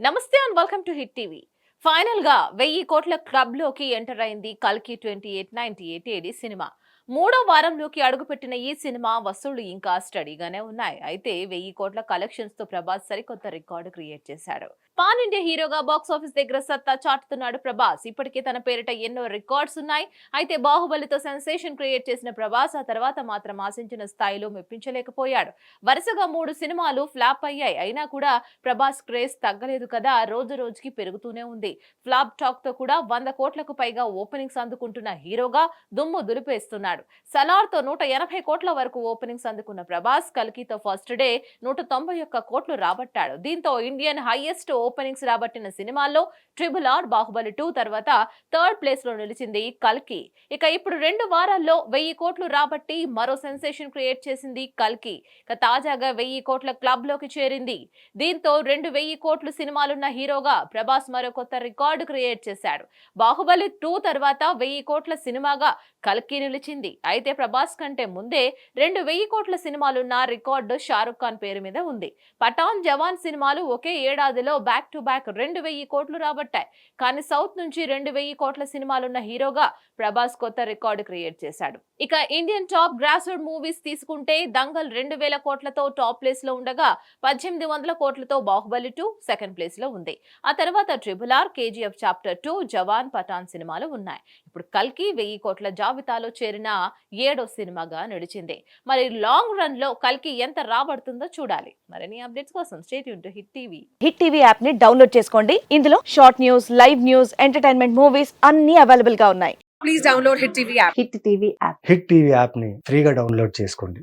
నమస్తే and welcome to Hit TV. ఫైనల్గా వెయ్యి కోట్ల క్లబ్లోకి ఎంటర్ అయింది కల్కి twenty eight ninety eight AD cinema. మూడో వారంలోకి అడుగుపెట్టిన ఈ సినిమా వసూళ్ళు ఇంకా స్టడీగానే ఉన్నాయి. అయితే వెయ్యి కోట్ల కలెక్షన్స్తో ప్రభాస్ సరికొత్త రికార్డు క్రియేట్ చేశాడు. పాన్ ఇండియా హీరోగా బాక్స్ ఆఫీస్ దగ్గర సత్తా చాటుతున్నాడు ప్రభాస్. ఇప్పటికే తన పేరిట ఎన్నో రికార్డ్స్ ఉన్నాయి. అయితే బాహుబలితో సెన్సేషన్ క్రియేట్ చేసిన ప్రభాస్ ఆ తర్వాత మాత్రం ఆశించిన స్థాయిలో మెప్పించలేకపోయాడు. వరుసగా మూడు సినిమాలు ఫ్లాప్ అయ్యాయి. అయినా కూడా ప్రభాస్ క్రేజ్ తగ్గలేదు కదా. రోజు రోజుకి పెరుగుతూనే ఉంది. ఫ్లాప్ టాక్తో కూడా వంద కోట్లకు పైగా ఓపెనింగ్స్ అందుకుంటున్న హీరోగా దుమ్ము దులిపేస్తున్నాడు. సలార్తో నూట ఎనభై కోట్ల వరకు ఓపెనింగ్స్ అందుకున్న ప్రభాస్ కల్కితో ఫస్ట్ డే నూట తొంభై ఒక్క కోట్లు రాబట్టాడు. దీంతో ఇండియన్ హైయెస్ట్ ఓపెనింగ్స్ రాబట్టిన సినిమాల్లో ట్రిబుల్ ఆర్ బాహుబలి టూ తర్వాత థర్డ్ ప్లేస్లో నిలిచింది కల్కి. ఇక ఇప్పుడు రెండు వారాల్లో వెయ్యి కోట్లు రాబట్టి మరో సెన్సేషన్ క్రియేట్ చేసింది కల్కి. ఇక తాజాగా వెయ్యి కోట్ల క్లబ్లోకి చేరింది. దీంతో రెండు వెయ్యి కోట్లు సినిమాలున్న హీరోగా ప్రభాస్ మరో కొత్త రికార్డు క్రియేట్ చేశాడు. బాహుబలి టూ తర్వాత వెయ్యి కోట్ల సినిమాగా కల్కి నిలిచింది. అయితే ప్రభాస్ కంటే ముందే రెండు వెయ్యి కోట్ల సినిమాలున్న రికార్డు షారుఖ్ ఖాన్ పేరు మీద ఉంది. పఠాన్ జవాన్ సినిమాలు ఒకే ఏడాదిలో బ్యాక్ టు బ్యాక్ రెండు వెయ్యి కోట్లు రాబట్టాయి. కానీ సౌత్ నుంచి రెండు వెయ్యి కోట్ల సినిమాలున్న హీరోగా ప్రభాస్ కొత్త రికార్డు క్రియేట్ చేశాడు. ఇక ఇండియన్ టాప్ గ్రాస్వుడ్ మూవీస్ తీసుకుంటే దంగల్ రెండు వేల కోట్లతో టాప్ ప్లేస్లో ఉండగా పద్దెనిమిది వందల కోట్లతో బాహుబలి టూ సెకండ్ ప్లేస్లో ఉంది. ఆ తర్వాత triple R KGF chapter two Jawan Pathaan సినిమాలు ఉన్నాయి. ఇప్పుడు కల్కి వెయ్యి కోట్ల జాబితాలో చేరిన ఏడో సినిమాగా నడిచింది. మరి లాంగ్ రన్లో కల్కి ఎంత రాబడుతుందో చూడాలి. మరిన్ని అప్డేట్స్ కోసం stay tuned to Hit TV. Hit TV యాప్ని డౌన్లోడ్ చేసుకోండి. ఇందులో short news live news entertainment movies అన్ని అవైలబుల్గా ఉన్నాయి. please download Hit TV app. Hit TV app. Hit TV యాప్ని ఫ్రీగా డౌన్లోడ్ చేసుకోండి.